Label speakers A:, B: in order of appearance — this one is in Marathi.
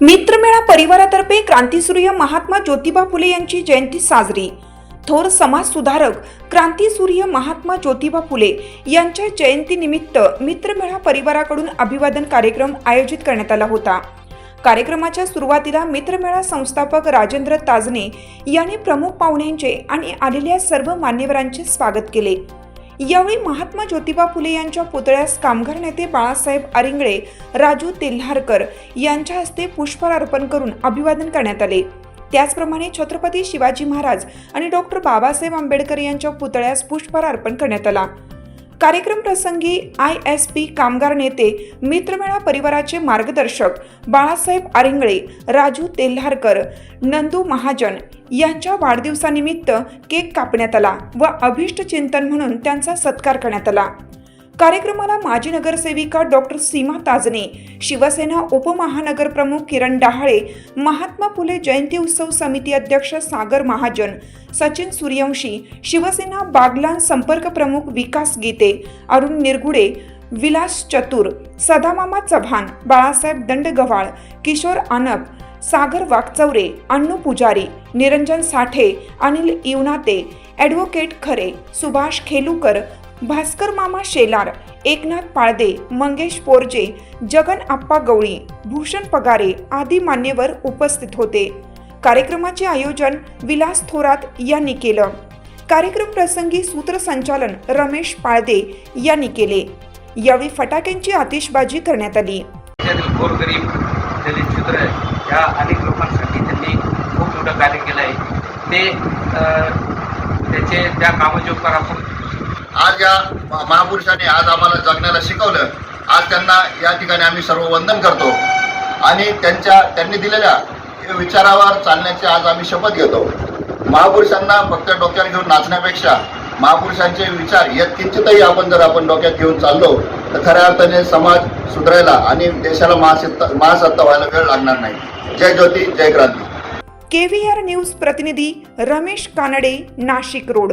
A: मित्रमेळा परिवारातर्फे क्रांतीसूर्य महात्मा ज्योतिबा फुले यांची जयंती साजरी. थोर समाज सुधारक क्रांतीसूर्य महात्मा ज्योतिबा फुले यांच्या जयंतीनिमित्त मित्रमेळा परिवाराकडून अभिवादन कार्यक्रम आयोजित करण्यात आला होता. कार्यक्रमाच्या सुरुवातीला मित्रमेळा संस्थापक राजेंद्र ताजने यांनी प्रमुख पाहुण्यांचे आणि आलेल्या सर्व मान्यवरांचे स्वागत केले. यावेळी महात्मा ज्योतिबा फुले यांच्या पुतळ्यास कामगार नेते बाळासाहेब अरिंगळे राजू तेल्हारकर यांच्या हस्ते पुष्पहार अर्पण करून अभिवादन करण्यात आले. त्याचप्रमाणे छत्रपती शिवाजी महाराज आणि डॉक्टर बाबासाहेब आंबेडकर यांच्या पुतळ्यास पुष्पहार अर्पण करण्यात आला. कार्यक्रम प्रसंगी आय एस पी कामगार नेते मित्रमेळा परिवाराचे मार्गदर्शक बाळासाहेब आरिंगळे राजू तेल्हारकर नंदू महाजन यांच्या वाढदिवसानिमित्त केक कापण्यात आला व अभिष्ट चिंतन म्हणून त्यांचा सत्कार करण्यात आला. कार्यक्रमाला माजी नगरसेविका डॉक्टर सीमा ताजने शिवसेना उपमहानगरप्रमुख किरण डहाळे महात्मा फुले जयंती उत्सव समिती अध्यक्ष सागर महाजन सचिन सूर्यवंशी शिवसेना बागलान संपर्क प्रमुख विकास गीते अरुण निरगुडे विलास चतुर सदामामा चव्हाण बाळासाहेब दंडगव्हाळ किशोर आनप सागर वाकचौरे अण्णू पुजारी निरंजन साठे अनिल इवनाते ॲडव्होकेट खरे सुभाष खेलूकर भास्कर मामा शेलार एकनाथ पाळदे मंगेश पोरजे जगन आप्पा गवळी भूषण पगारे आदी मान्यवर उपस्थित होते. कार्यक्रमाचे आयोजन विलास थोरात यांनी केलं. कार्यक्रम प्रसंगी सूत्रसंचालन रमेश पाळदे यांनी केले. यावेळी फटाक्यांची आतिषबाजी करण्यात आली.
B: गोरगरीब दलित या अनेक लोकांसाठी त्यांनी खूप मोठं कार्य केलं आहे. ते त्याचे त्या कामाचे आपण
C: आज या महापुरुषाने महापुरुषांनी आज आम्हाला जगण्याला शिकवलं. आज त्यांना या ठिकाणी आम्ही सर्व वंदन करतो. आणि त्यांच्या त्यांनी दिलेल्या विचारावर चालण्याची आज आम्ही शपथ घेतो. महापुरुषांना फक्त डोक्यात घेऊन नाचण्यापेक्षा महापुरुषांचे विचार या किंचितही आपण जर आपण डोक्यात घेऊन चाललो तर खऱ्या अर्थाने समाज सुधारायला आणि देशाला महासत्ता महासत्ता व्हायला वेळ लागणार नाही. जय ज्योती जय क्रांती.
A: केव्हीआर न्यूज प्रतिनिधी रमेश कानडे नाशिक रोड.